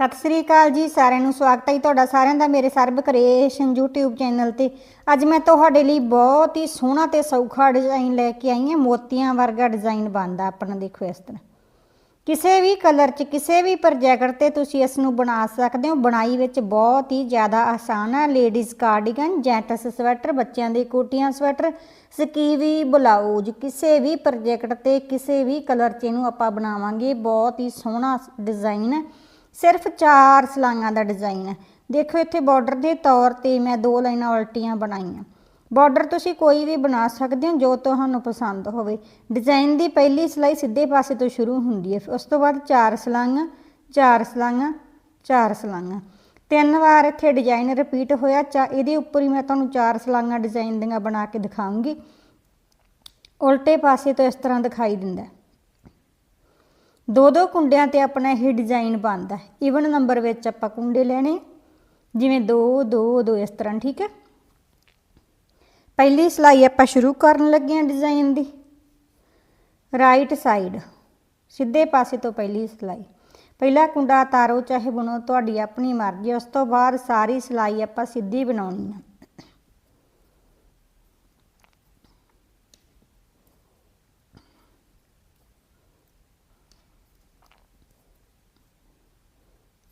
ਸਤਿ ਸ੍ਰੀ ਅਕਾਲ ਜੀ, ਸਾਰਿਆਂ ਨੂੰ ਸਵਾਗਤ ਹੈ ਜੀ ਤੁਹਾਡਾ ਸਾਰਿਆਂ ਦਾ ਮੇਰੇ ਸਰਬ ਕ੍ਰੀਏਸ਼ਨ YouTube ਚੈਨਲ ਤੇ। ਅੱਜ ਮੈਂ ਤੁਹਾਡੇ ਲਈ ਬਹੁਤ ਹੀ ਸੋਹਣਾ ਤੇ ਸੌਖਾ ਡਿਜ਼ਾਈਨ ਲੈ ਕੇ ਆਈ ਹਾਂ, ਮੋਤੀਆਂ ਵਰਗਾ ਡਿਜ਼ਾਈਨ ਬਣਦਾ ਆਪਣਾ, ਦੇਖੋ ਇਸ ਤਰ੍ਹਾਂ। ਕਿਸੇ ਵੀ ਕਲਰ 'ਚ, ਕਿਸੇ ਵੀ ਪ੍ਰੋਜੈਕਟ ਤੇ ਤੁਸੀਂ ਇਸ ਨੂੰ ਬਣਾ ਸਕਦੇ ਹੋ। ਬਣਾਈ ਵਿੱਚ ਬਹੁਤ ਹੀ ਜ਼ਿਆਦਾ ਆਸਾਨ ਹੈ। ਲੇਡੀਜ਼ ਕਾਰਡੀਗਨ ਜੈਂਟਸ ਸਵੈਟਰ ਬੱਚਿਆਂ ਦੇ ਕੋਟੀਆਂ ਸਵੈਟਰ ਸਕੀਵੀ ਬਲਾਊਜ਼ ਕਿਸੇ ਵੀ ਪ੍ਰੋਜੈਕਟ ਤੇ, ਕਿਸੇ ਵੀ ਕਲਰ 'ਚ ਇਹਨੂੰ ਆਪਾਂ ਬਣਾਵਾਂਗੇ। ਬਹੁਤ ਹੀ ਸੋਹਣਾ ਡਿਜ਼ਾਈਨ ਹੈ। ਸਿਰਫ ਚਾਰ ਸਲਾਈਆਂ ਦਾ ਡਿਜ਼ਾਈਨ ਹੈ। ਦੇਖੋ, ਇੱਥੇ ਬਾਰਡਰ ਦੇ ਤੌਰ ਤੇ ਮੈਂ ਦੋ ਲਾਈਨਾਂ ਉਲਟੀਆਂ ਬਣਾਈਆਂ। ਬਾਰਡਰ ਤੁਸੀਂ ਕੋਈ ਵੀ ਬਣਾ ਸਕਦੇ ਹੋ, ਜੋ ਤੁਹਾਨੂੰ ਪਸੰਦ ਹੋਵੇ। ਡਿਜ਼ਾਈਨ ਦੀ ਪਹਿਲੀ ਸਲਾਈ ਸਿੱਧੇ ਪਾਸੇ ਤੋਂ ਸ਼ੁਰੂ ਹੁੰਦੀ ਹੈ। ਉਸ ਤੋਂ ਬਾਅਦ ਚਾਰ ਸਲਾਈਆਂ ਚਾਰ ਸਲਾਈਆਂ ਚਾਰ ਸਲਾਈਆਂ ਤਿੰਨ ਵਾਰ ਇੱਥੇ ਡਿਜ਼ਾਈਨ ਰਿਪੀਟ ਹੋਇਆ। ਚਾ, ਇਹਦੇ ਉੱਪਰ ਹੀ ਮੈਂ ਤੁਹਾਨੂੰ ਚਾਰ ਸਲਾਈਆਂ ਡਿਜ਼ਾਈਨ ਦੀਆਂ ਬਣਾ ਕੇ ਦਿਖਾਉਂਗੀ। ਉਲਟੇ ਪਾਸੇ ਤੋਂ ਇਸ ਤਰ੍ਹਾਂ ਦਿਖਾਈ ਦਿੰਦਾ ਦੋ ਦੋ ਕੁੰਡਿਆਂ ਤੇ ਆਪਣਾ ਇਹ ਡਿਜ਼ਾਈਨ ਬਣਦਾ ਈਵਨ ਨੰਬਰ ਵਿੱਚ ਆਪਾਂ ਕੁੰਡੇ ਲੈਣੇ। ਜਿਵੇਂ 2 2 2 ਇਸ ਤਰ੍ਹਾਂ, ਠੀਕ ਹੈ? ਪਹਿਲੀ ਸਲਾਈ ਆਪਾਂ ਸ਼ੁਰੂ ਕਰਨ ਲੱਗੇ ਹਾਂ ਡਿਜ਼ਾਈਨ ਦੀ। ਰਾਈਟ ਸਾਈਡ ਸਿੱਧੇ ਪਾਸੇ ਤੋਂ ਪਹਿਲੀ ਸਲਾਈ। ਪਹਿਲਾ ਕੁੰਡਾ ਤਾਰੋ ਚਾਹੇ ਬੁਣੋ, ਤੁਹਾਡੀ ਆਪਣੀ ਮਰਜ਼ੀ ਉਸ ਤੋਂ ਬਾਅਦ ਸਾਰੀ ਸਲਾਈ ਆਪਾਂ ਸਿੱਧੀ ਬਣਾਉਣੀ ਆ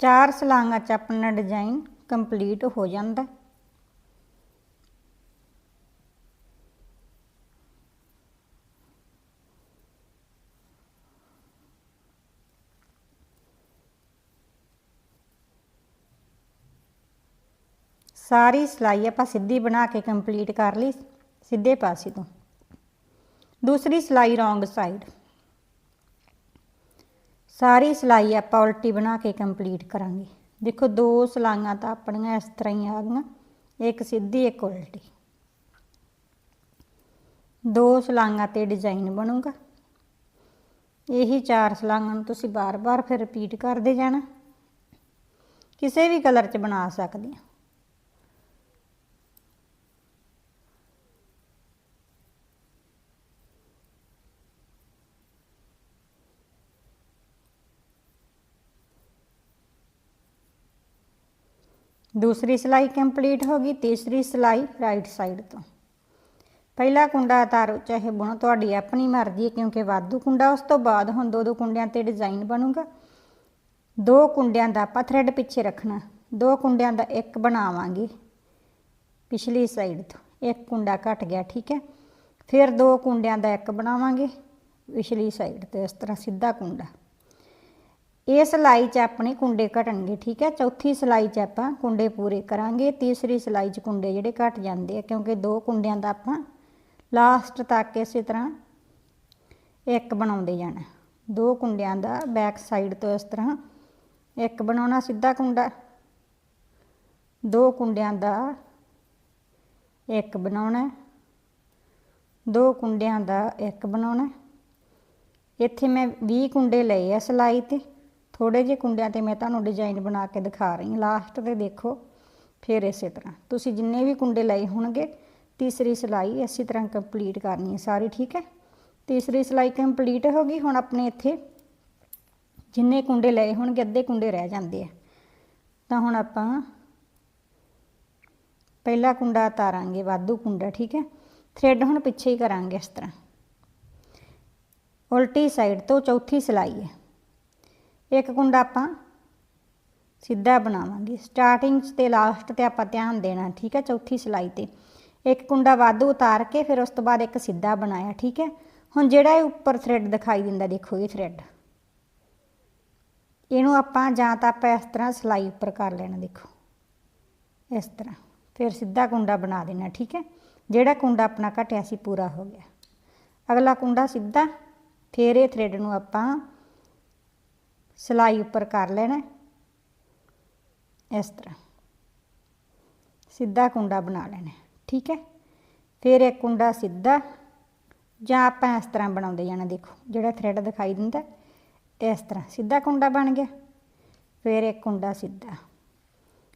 ਚਾਰ ਸਲਾਂਗਾਂ ਚ ਆਪਣਾ ਡਿਜ਼ਾਈਨ ਕੰਪਲੀਟ ਹੋ ਜਾਂਦਾ। ਸਾਰੀ ਸਲਾਈ ਆਪਾਂ ਸਿੱਧੀ ਬਣਾ ਕੇ ਕੰਪਲੀਟ ਕਰ ਲਈ, ਸਿੱਧੇ ਪਾਸੇ ਤੋਂ। ਦੂਸਰੀ ਸਲਾਈ ਰੋਂਗ ਸਾਈਡ ਸਾਰੀ ਸਲਾਈ ਆਪਾਂ ਉਲਟੀ ਬਣਾ ਕੇ ਕੰਪਲੀਟ ਕਰਾਂਗੇ। ਦੇਖੋ, ਦੋ ਸਲਾਈਆਂ ਤਾਂ ਆਪਣੀਆਂ ਇਸ ਤਰ੍ਹਾਂ ਹੀ ਆ ਗਈਆਂ, ਇੱਕ ਸਿੱਧੀ, ਇੱਕ ਉਲਟੀ। ਦੋ ਸਲਾਈਆਂ ਤੇ ਡਿਜ਼ਾਈਨ ਬਣੂਗਾ। ਇਹੀ ਚਾਰ ਸਲਾਈਆਂ ਨੂੰ ਤੁਸੀਂ ਬਾਰ-ਬਾਰ ਫਿਰ ਰਿਪੀਟ ਕਰਦੇ ਜਾਣਾ। ਕਿਸੇ ਵੀ ਕਲਰ 'ਚ ਬਣਾ ਸਕਦੇ ਹੋ ਦੂਸਰੀ ਸਲਾਈ ਕੰਪਲੀਟ ਹੋ ਗਈ ਤੀਸਰੀ ਸਲਾਈ ਰਾਈਟ ਸਾਈਡ ਤੋਂ ਪਹਿਲਾ ਕੁੰਡਾ ਤਾਰੋ ਚਾਹੇ ਬੁਣੋ ਤੁਹਾਡੀ ਆਪਣੀ ਮਰਜ਼ੀ ਹੈ ਕਿਉਂਕਿ ਵਾਧੂ ਕੁੰਡਾ ਉਸ ਤੋਂ ਬਾਅਦ ਹੁਣ ਦੋ ਦੋ ਕੁੰਡਿਆਂ ਤੇ ਡਿਜ਼ਾਈਨ ਬਣੂਗਾ ਦੋ ਕੁੰਡਿਆਂ ਦਾ ਆਪਾਂ ਥ੍ਰੈਡ ਪਿੱਛੇ ਰੱਖਣਾ ਦੋ ਕੁੰਡਿਆਂ ਦਾ ਇੱਕ ਬਣਾਵਾਂਗੇ ਪਿਛਲੀ ਸਾਈਡ ਤੋਂ ਇੱਕ ਕੁੰਡਾ ਘਟ ਗਿਆ ਠੀਕ ਹੈ ਫਿਰ ਦੋ ਕੁੰਡਿਆਂ ਦਾ ਇੱਕ ਬਣਾਵਾਂਗੇ ਪਿਛਲੀ ਸਾਈਡ ਤੇ ਇਸ ਤਰ੍ਹਾਂ ਸਿੱਧਾ ਕੁੰਡਾ ਇਹ ਸਲਾਈ 'ਚ ਆਪਣੇ ਕੁੰਡੇ ਘਟਣਗੇ, ਠੀਕ ਹੈ? ਚੌਥੀ ਸਲਾਈ 'ਚ ਆਪਾਂ ਕੁੰਡੇ ਪੂਰੇ ਕਰਾਂਗੇ, ਤੀਸਰੀ ਸਲਾਈ 'ਚ ਕੁੰਡੇ ਜਿਹੜੇ ਘਟ ਜਾਂਦੇ ਆ, ਕਿਉਂਕਿ ਦੋ ਕੁੰਡਿਆਂ ਦਾ ਆਪਾਂ ਲਾਸਟ ਤੱਕ ਇਸੇ ਤਰ੍ਹਾਂ ਇੱਕ ਬਣਾਉਂਦੇ ਜਾਣਾ। ਦੋ ਕੁੰਡਿਆਂ ਦਾ ਬੈਕ ਸਾਈਡ ਤੋਂ ਇਸ ਤਰ੍ਹਾਂ ਇੱਕ ਬਣਾਉਣਾ ਸਿੱਧਾ ਕੁੰਡਾ, ਦੋ ਕੁੰਡਿਆਂ ਦਾ ਇੱਕ ਬਣਾਉਣਾ, ਦੋ ਕੁੰਡਿਆਂ ਦਾ ਇੱਕ ਬਣਾਉਣਾ। ਇੱਥੇ ਮੈਂ 20 ਕੁੰਡੇ ਲਏ ਆ ਸਲਾਈ ਤੇ। ਥੋੜੇ ਜਿਹੇ ਕੁੰਡਿਆਂ ਤੇ ਮੈਂ ਤੁਹਾਨੂੰ ਡਿਜ਼ਾਈਨ ਬਣਾ ਕੇ ਦਿਖਾ ਰਹੀ ਹਾਂ। ਲਾਸਟ ਤੇ ਦੇਖੋ, ਫਿਰ ਇਸੇ ਤਰ੍ਹਾਂ। ਤੁਸੀਂ ਜਿੰਨੇ ਵੀ ਕੁੰਡੇ ਲਏ ਹੋਣਗੇ, ਤੀਸਰੀ ਸਲਾਈ ਇਸੇ ਤਰ੍ਹਾਂ ਕੰਪਲੀਟ ਕਰਨੀ ਹੈ ਸਾਰੀ, ਠੀਕ ਹੈ? ਤੀਸਰੀ ਸਲਾਈ ਕੰਪਲੀਟ ਹੋ ਗਈ, ਹੁਣ ਆਪਣੇ ਇੱਥੇ ਜਿੰਨੇ ਕੁੰਡੇ ਲਏ ਹੋਣਗੇ, ਅੱਧੇ ਕੁੰਡੇ ਰਹਿ ਜਾਂਦੇ ਆ। ਤਾਂ ਹੁਣ ਆਪਾਂ ਪਹਿਲਾ ਕੁੰਡਾ ਤਾਰਾਂਗੇ ਵਾਧੂ ਕੁੰਡਾ, ਠੀਕ ਹੈ? ਥ੍ਰੈਡ ਹੁਣ ਪਿੱਛੇ ਹੀ ਕਰਾਂਗੇ ਇਸ ਤਰ੍ਹਾਂ। ਉਲਟੀ ਸਾਈਡ ਤੋਂ ਚੌਥੀ ਸਲਾਈ ਹੈ। ਇੱਕ ਕੁੰਡਾ ਆਪਾਂ ਸਿੱਧਾ ਬਣਾਵਾਂਗੇ। ਸਟਾਰਟਿੰਗ ਤੇ ਲਾਸਟ ਤੇ ਆਪਾਂ ਧਿਆਨ ਦੇਣਾ, ਠੀਕ ਹੈ, ਚੌਥੀ ਸਿਲਾਈ ਤੇ। ਇੱਕ ਕੁੰਡਾ ਵਾਧੂ ਉਤਾਰ ਕੇ ਫਿਰ ਉਸ ਤੋਂ ਬਾਅਦ ਇੱਕ ਸਿੱਧਾ ਬਣਾਇਆ, ਠੀਕ ਹੈ। ਹੁਣ ਜਿਹੜਾ ਇਹ ਉੱਪਰ ਥ੍ਰੈਡ ਦਿਖਾਈ ਦਿੰਦਾ, ਦੇਖੋ ਇਹ ਥ੍ਰੈਡ ਇਹਨੂੰ ਆਪਾਂ ਜਾਂ ਤਾਂ ਆਪਾਂ ਇਸ ਤਰ੍ਹਾਂ ਸਿਲਾਈ ਉੱਪਰ ਕਰ ਲੈਣਾ, ਦੇਖੋ। ਇਸ ਤਰ੍ਹਾਂ। ਫਿਰ ਸਿੱਧਾ ਕੁੰਡਾ ਬਣਾ ਦੇਣਾ, ਠੀਕ ਹੈ। ਜਿਹੜਾ ਕੁੰਡਾ ਆਪਣਾ ਘਟਿਆ ਸੀ, ਪੂਰਾ ਹੋ ਗਿਆ। ਅਗਲਾ ਕੁੰਡਾ ਸਿੱਧਾ, ਫਿਰ ਇਹ ਥ੍ਰੈਡ ਨੂੰ ਆਪਾਂ ਸਿਲਾਈ ਉੱਪਰ ਕਰ ਲੈਣਾ ਇਸ ਤਰ੍ਹਾਂ। ਸਿੱਧਾ ਕੁੰਡਾ ਬਣਾ ਲੈਣਾ ਠੀਕ ਹੈ। ਫਿਰ ਇੱਕ ਕੁੰਡਾ ਸਿੱਧਾ ਜਾਂ ਆਪਾਂ ਇਸ ਤਰ੍ਹਾਂ ਬਣਾਉਂਦੇ ਜਾਣਾ, ਦੇਖੋ, ਜਿਹੜਾ ਥ੍ਰੈਡ ਦਿਖਾਈ ਦਿੰਦਾ ਇਸ ਤਰ੍ਹਾਂ। ਸਿੱਧਾ ਕੁੰਡਾ ਬਣ ਗਿਆ। ਫਿਰ ਇੱਕ ਕੁੰਡਾ ਸਿੱਧਾ।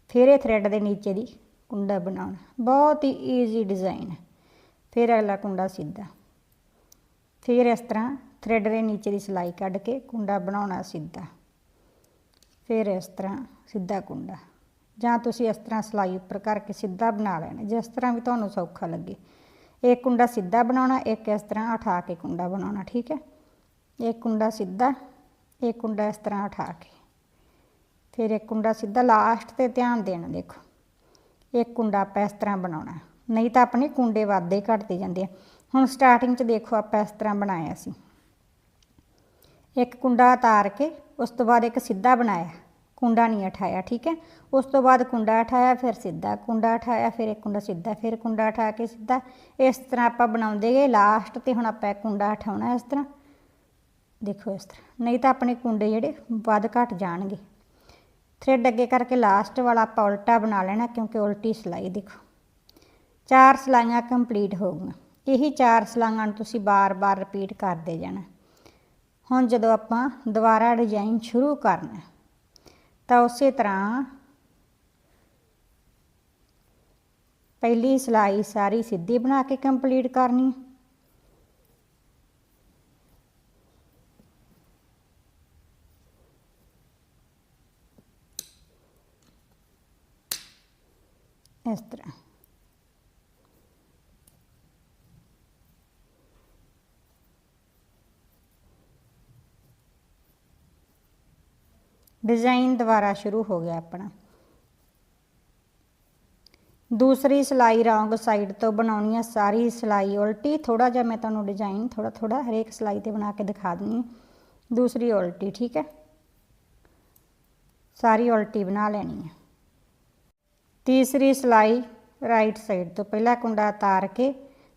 ਫਿਰ ਇਹ ਥ੍ਰੈਡ ਦੇ ਨੀਚੇ ਦੀ ਕੁੰਡਾ ਬਣਾਉਣਾ। ਬਹੁਤ ਹੀ ਈਜ਼ੀ ਡਿਜ਼ਾਈਨ ਹੈ। ਫਿਰ ਅਗਲਾ ਕੁੰਡਾ ਸਿੱਧਾ। ਫਿਰ ਇਸ ਤਰ੍ਹਾਂ ਥ੍ਰੈਡ ਦੇ ਨੀਚੇ ਦੀ ਸਿਲਾਈ ਕੱਢ ਕੇ ਕੁੰਡਾ ਬਣਾਉਣਾ ਸਿੱਧਾ। ਫਿਰ ਇਸ ਤਰ੍ਹਾਂ ਸਿੱਧਾ ਕੁੰਡਾ। ਜਾਂ ਤੁਸੀਂ ਇਸ ਤਰ੍ਹਾਂ ਸਿਲਾਈ ਉੱਪਰ ਕਰਕੇ ਸਿੱਧਾ ਬਣਾ ਲੈਣਾ, ਜਿਸ ਤਰ੍ਹਾਂ ਵੀ ਤੁਹਾਨੂੰ ਸੌਖਾ ਲੱਗੇ। ਇੱਕ ਕੁੰਡਾ ਸਿੱਧਾ ਬਣਾਉਣਾ, ਇੱਕ ਇਸ ਤਰ੍ਹਾਂ ਉਠਾ ਕੇ ਕੁੰਡਾ ਬਣਾਉਣਾ, ਠੀਕ ਹੈ? ਇੱਕ ਕੁੰਡਾ ਸਿੱਧਾ ਇੱਕ ਕੁੰਡਾ ਇਸ ਤਰ੍ਹਾਂ ਉਠਾ ਕੇ। ਫਿਰ ਇੱਕ ਕੁੰਡਾ ਸਿੱਧਾ ਲਾਸਟ ਤੇ ਧਿਆਨ ਦੇਣਾ, ਦੇਖੋ। ਇੱਕ ਕੁੰਡਾ ਆਪਾਂ ਇਸ ਤਰ੍ਹਾਂ ਬਣਾਉਣਾ। ਨਹੀਂ ਤਾਂ ਆਪਣੇ ਕੁੰਡੇ ਵਾਧੇ ਘਟਦੇ ਜਾਂਦੇ ਆ। ਹੁਣ ਸਟਾਰਟਿੰਗ 'ਚ ਦੇਖੋ ਆਪਾਂ ਇਸ ਤਰ੍ਹਾਂ ਬਣਾਇਆ ਸੀ। ਇੱਕ ਕੁੰਡਾ ਉਤਾਰ ਕੇ, ਉਸ ਤੋਂ ਬਾਅਦ ਇੱਕ ਸਿੱਧਾ ਬਣਾਇਆ। ਕੁੰਡਾ ਨਹੀਂ ਉਠਾਇਆ, ਠੀਕ ਹੈ? ਉਸ ਤੋਂ ਬਾਅਦ ਕੁੰਡਾ ਉਠਾਇਆ, ਫਿਰ ਸਿੱਧਾ ਕੁੰਡਾ ਉਠਾਇਆ, ਫਿਰ ਇੱਕ ਕੁੰਡਾ ਸਿੱਧਾ, ਫਿਰ ਕੁੰਡਾ ਉਠਾ ਕੇ ਸਿੱਧਾ। ਇਸ ਤਰ੍ਹਾਂ ਆਪਾਂ ਬਣਾਉਂਦੇ ਗਏ। ਲਾਸਟ ਤੇ ਹੁਣ ਆਪਾਂ ਕੁੰਡਾ ਉਠਾਉਣਾ ਇਸ ਤਰ੍ਹਾਂ। ਦੇਖੋ ਇਸ ਤਰ੍ਹਾਂ। ਨਹੀਂ ਤਾਂ ਆਪਣੇ ਕੁੰਡੇ ਜਿਹੜੇ ਵੱਧ ਘਟ ਜਾਣਗੇ। ਥ੍ਰੈਡ ਅੱਗੇ ਕਰਕੇ ਲਾਸਟ ਵਾਲਾ ਆਪਾਂ ਉਲਟਾ ਬਣਾ ਲੈਣਾ, ਕਿਉਂਕਿ ਉਲਟੀ ਸਿਲਾਈ ਦੇਖੋ। ਚਾਰ ਸਲਾਈਆਂ ਕੰਪਲੀਟ ਹੋ ਗਈਆਂ। ਇਹੀ ਚਾਰ ਸਲਾਈਆਂ ਨੂੰ ਤੁਸੀਂ ਬਾਰ-ਬਾਰ ਰਿਪੀਟ ਕਰਦੇ ਜਾਣਾ। ਹੁਣ ਜਦੋਂ ਆਪਾਂ ਦੁਬਾਰਾ ਡਿਜ਼ਾਈਨ ਸ਼ੁਰੂ ਕਰਨਾ ਹੈ, ਤਾਂ ਉਸੇ ਤਰ੍ਹਾਂ ਪਹਿਲੀ ਸਲਾਈ ਸਾਰੀ ਸਿੱਧੀ ਬਣਾ ਕੇ ਕੰਪਲੀਟ ਕਰਨੀ ਹੈ। ਇਸ ਤਰ੍ਹਾਂ। ਡਿਜ਼ਾਈਨ ਦੁਬਾਰਾ ਸ਼ੁਰੂ ਹੋ ਗਿਆ ਆਪਣਾ ਦੂਸਰੀ ਸਲਾਈ ਰੌਂਗ ਸਾਈਡ ਤੋਂ ਬਣਾਉਣੀ ਹੈ ਸਾਰੀ ਸਲਾਈ ਉਲਟੀ ਥੋੜਾ ਜਿਹਾ ਮੈਂ ਤੁਹਾਨੂੰ ਡਿਜ਼ਾਈਨ ਥੋੜਾ ਥੋੜਾ ਹਰੇਕ ਸਲਾਈ ਤੇ ਬਣਾ ਕੇ ਦਿਖਾ ਦਿੰਦੀ ਹਾਂ ਦੂਸਰੀ ਉਲਟੀ ਠੀਕ ਹੈ ਸਾਰੀ ਉਲਟੀ ਬਣਾ ਲੈਣੀ ਹੈ ਤੀਸਰੀ ਸਲਾਈ ਰਾਈਟ ਸਾਈਡ ਤੋਂ ਪਹਿਲਾ ਕੁੰਡਾ ਉਤਾਰ ਕੇ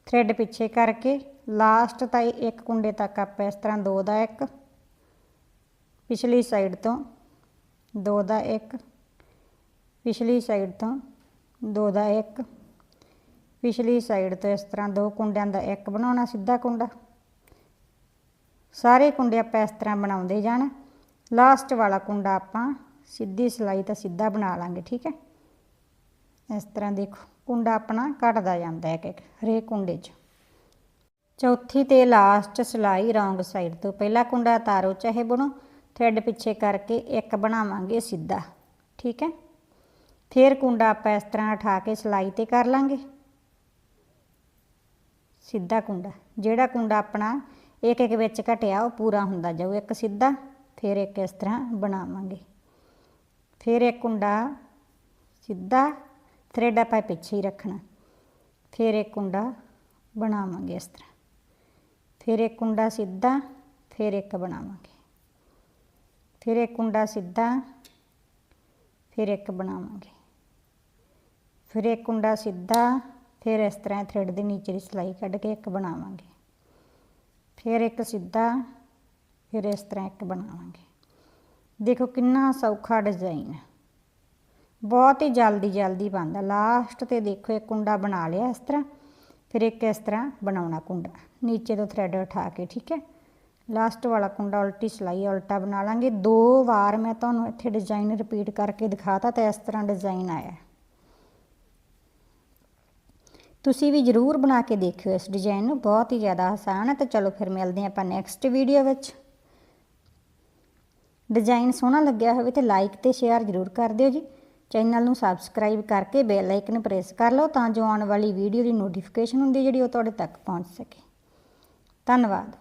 ਥ੍ਰੈਡ ਪਿੱਛੇ ਕਰਕੇ ਲਾਸਟ ਤਾਈ ਇੱਕ ਕੁੰਡੇ ਤੱਕ ਆਪਾਂ ਇਸ ਤਰ੍ਹਾਂ ਦੋ ਦਾ ਇੱਕ ਪਿਛਲੀ ਸਾਈਡ ਤੋਂ ਦੋ ਦਾ ਇੱਕ। ਪਿਛਲੀ ਸਾਈਡ ਤੋਂ ਦੋ ਦਾ ਇੱਕ। ਪਿਛਲੀ ਸਾਈਡ ਤੋਂ ਇਸ ਤਰ੍ਹਾਂ ਦੋ ਕੁੰਡਿਆਂ ਦਾ ਇੱਕ ਬਣਾਉਣਾ, ਸਿੱਧਾ ਕੁੰਡਾ। ਸਾਰੇ ਕੁੰਡੇ ਆਪਾਂ ਇਸ ਤਰ੍ਹਾਂ ਬਣਾਉਂਦੇ ਜਾਣਾ। ਲਾਸਟ ਵਾਲਾ ਕੁੰਡਾ ਆਪਾਂ ਸਿੱਧੀ ਸਲਾਈ ਤਾਂ ਸਿੱਧਾ ਬਣਾ ਲਾਂਗੇ, ਠੀਕ ਹੈ? ਇਸ ਤਰ੍ਹਾਂ ਦੇਖੋ, ਕੁੰਡਾ ਆਪਣਾ ਘਟਦਾ ਜਾਂਦਾ ਹੈ ਇੱਕ ਇੱਕ, ਹਰੇਕ ਕੁੰਡੇ 'ਚ। ਚੌਥੀ ਤੇ ਲਾਸਟ ਸਲਾਈ ਰੌਂਗ ਸਾਈਡ ਤੋਂ। ਪਹਿਲਾ ਕੁੰਡਾ ਤਾਰੋ ਚਾਹੇ ਬਣੋ ਥ੍ਰੈਡ ਪਿੱਛੇ ਕਰਕੇ ਇੱਕ ਬਣਾਵਾਂਗੇ ਸਿੱਧਾ, ਠੀਕ ਹੈ? ਫਿਰ ਕੁੰਡਾ ਆਪਾਂ ਇਸ ਤਰ੍ਹਾਂ ਉਠਾ ਕੇ ਸਲਾਈ ਤੇ ਕਰ ਲਾਂਗੇ। ਸਿੱਧਾ ਕੁੰਡਾ, ਜਿਹੜਾ ਕੁੰਡਾ ਆਪਣਾ ਇੱਕ ਇੱਕ ਵਿੱਚ ਘਟਿਆ ਉਹ ਪੂਰਾ ਹੁੰਦਾ ਜਾਊ, ਇੱਕ ਸਿੱਧਾ, ਫਿਰ ਇੱਕ ਇਸ ਤਰ੍ਹਾਂ ਬਣਾਵਾਂਗੇ। ਫਿਰ ਇੱਕ ਕੁੰਡਾ ਸਿੱਧਾ ਥ੍ਰੈਡ ਆਪਾਂ ਪਿੱਛੇ ਹੀ ਰੱਖਣਾ। ਫਿਰ ਇੱਕ ਕੁੰਡਾ ਬਣਾਵਾਂਗੇ ਇਸ ਤਰ੍ਹਾਂ। ਫਿਰ ਇੱਕ ਕੁੰਡਾ ਸਿੱਧਾ, ਫਿਰ ਇੱਕ ਬਣਾਵਾਂਗੇ। ਫਿਰ ਇੱਕ ਕੁੰਡਾ ਸਿੱਧਾ, ਫਿਰ ਇੱਕ ਬਣਾਵਾਂਗੇ। ਫਿਰ ਇੱਕ ਕੁੰਡਾ ਸਿੱਧਾ, ਫਿਰ ਇਸ ਤਰ੍ਹਾਂ ਥ੍ਰੈਡ ਦੇ ਨੀਚੇ ਦੀ ਸਲਾਈ ਕੱਢ ਕੇ ਇੱਕ ਬਣਾਵਾਂਗੇ। ਫਿਰ ਇੱਕ ਸਿੱਧਾ, ਫਿਰ ਇਸ ਤਰ੍ਹਾਂ ਇੱਕ ਬਣਾਵਾਂਗੇ। ਦੇਖੋ ਕਿੰਨਾ ਸੌਖਾ ਡਿਜ਼ਾਈਨ ਹੈ ਬਹੁਤ ਹੀ ਜਲਦੀ ਜਲਦੀ ਬਣਦਾ। ਲਾਸਟ ਤੇ ਦੇਖੋ ਇੱਕ ਕੁੰਡਾ ਬਣਾ ਲਿਆ ਇਸ ਤਰ੍ਹਾਂ, ਫਿਰ ਇੱਕ ਇਸ ਤਰ੍ਹਾਂ ਬਣਾਉਣਾ ਕੁੰਡਾ। ਨੀਚੇ ਤੋਂ ਥ੍ਰੈਡ ਉਠਾ ਕੇ, ਠੀਕ ਹੈ? ਲਾਸਟ ਵਾਲਾ ਕੁੰਡਾ ਉਲਟੀ ਸਲਾਈ ਉਲਟਾ ਬਣਾ ਲਾਂਗੇ। ਦੋ ਵਾਰ ਮੈਂ ਤੁਹਾਨੂੰ ਇੱਥੇ ਡਿਜ਼ਾਈਨ ਰਿਪੀਟ ਕਰਕੇ ਦਿਖਾਤਾ ਤਾਂ ਇਸ ਤਰ੍ਹਾਂ ਡਿਜ਼ਾਈਨ ਆਇਆ। ਤੁਸੀਂ ਵੀ ਜਰੂਰ ਬਣਾ ਕੇ ਦੇਖਿਓ ਇਸ ਡਿਜ਼ਾਈਨ ਨੂੰ, ਬਹੁਤ ਹੀ ਜ਼ਿਆਦਾ ਆਸਾਨ ਹੈ ਤਾਂ ਚਲੋ ਫਿਰ ਮਿਲਦੇ ਹਾਂ ਆਪਾਂ ਨੈਕਸਟ ਵੀਡੀਓ ਵਿੱਚ। ਡਿਜ਼ਾਈਨ ਸੋਹਣਾ ਲੱਗਿਆ ਹੋਵੇ ਤੇ ਲਾਈਕ ਤੇ ਸ਼ੇਅਰ ਜਰੂਰ ਕਰ ਦਿਓ ਜੀ। ਚੈਨਲ ਨੂੰ ਸਬਸਕ੍ਰਾਈਬ ਕਰਕੇ ਬੈਲ ਆਈਕਨ ਪ੍ਰੈਸ ਕਰ ਲਓ ਤਾਂ ਜੋ ਆਉਣ ਵਾਲੀ ਵੀਡੀਓ ਦੀ ਨੋਟੀਫਿਕੇਸ਼ਨ ਹੁੰਦੀ ਜਿਹੜੀ ਉਹ ਤੁਹਾਡੇ ਤੱਕ ਪਹੁੰਚ ਸਕੇ। ਧੰਨਵਾਦ।